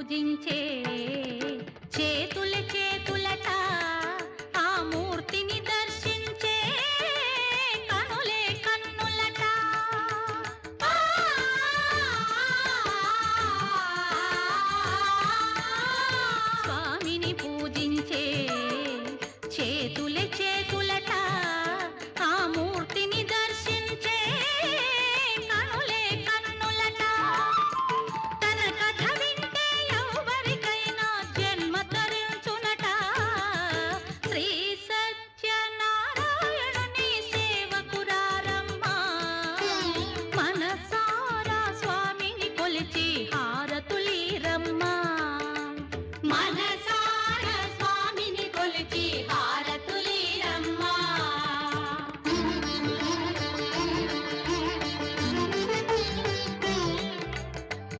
పూజించే చేతుల చేతులట ఆ మూర్తిని దర్శించే కనులే కన్నులట. స్వామిని పూజించే చేతుల స్వామిని కొలిచి బా